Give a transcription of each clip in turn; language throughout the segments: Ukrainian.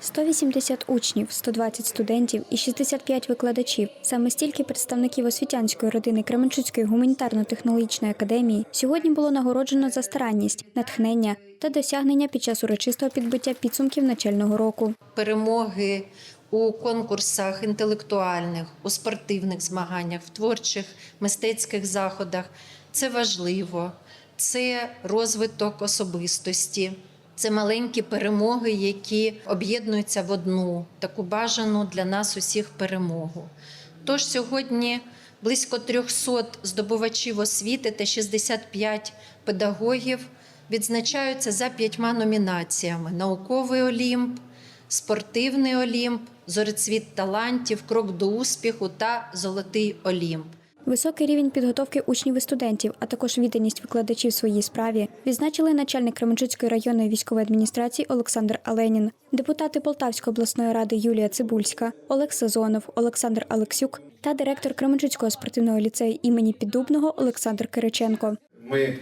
180 учнів, 120 студентів і 65 викладачів. Саме стільки представників освітянської родини Кременчуцької гуманітарно-технологічної академії сьогодні було нагороджено за старанність, натхнення та досягнення під час урочистого підбиття підсумків навчального року. перемоги у конкурсах інтелектуальних, у спортивних змаганнях, в творчих мистецьких заходах. Це важливо, це розвиток особистості. Це маленькі перемоги, які об'єднуються в одну таку бажану для нас усіх перемогу. Тож сьогодні близько 300 здобувачів освіти та 65 педагогів відзначаються за п'ятьма номінаціями: науковий олімп, спортивний олімп, зорецвіт талантів, крок до успіху та золотий олімп. Високий рівень підготовки учнів і студентів, а також відданість викладачів своїй справі відзначили начальник Кременчуцької районної військової адміністрації Олександр Аленін, депутати Полтавської обласної ради Юлія Цибульська, Олег Сазонов, Олександр Алексюк та директор Кременчуцького спортивного ліцею імені Піддубного Олександр Кириченко. Ми е,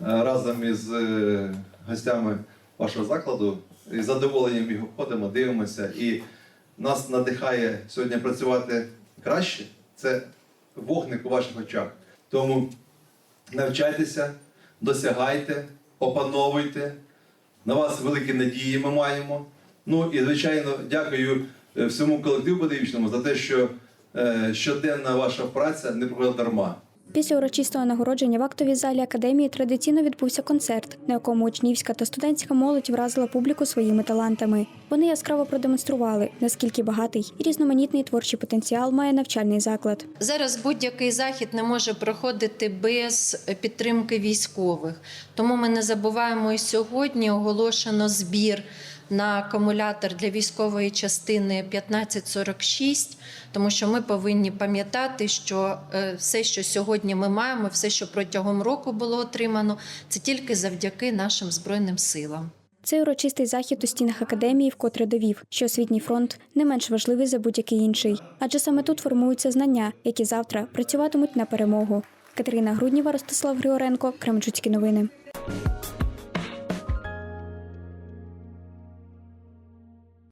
разом із е, гостями вашого закладу із задоволенням його ходимо, дивимося, і нас надихає сьогодні працювати краще. Це вогник у ваших очах. Тому навчайтеся, досягайте, опановуйте. На вас великі надії ми маємо. Ну і звичайно, дякую е, всьому колективу подивічному за те, що е, щоденна ваша праця не проходила дарма. Після урочистого нагородження в актовій залі академії традиційно відбувся концерт, на якому учнівська та студентська молодь вразила публіку своїми талантами. Вони яскраво продемонстрували, наскільки багатий і різноманітний творчий потенціал має навчальний заклад. Зараз будь-який захід не може проходити без підтримки військових. Тому ми не забуваємо і сьогодні оголошено збір на акумулятор для військової частини 1546, тому що ми повинні пам'ятати, що е, все, що сьогодні ми маємо, все, що протягом року було отримано, це тільки завдяки нашим збройним силам. Цей урочистий захід у стінах академії вкотре довів, що освітній фронт не менш важливий за будь-який інший, адже саме тут формуються знання, які завтра працюватимуть на перемогу. Катерина Грудніва, Ростислав Григоренко, Кременчуцькі новини.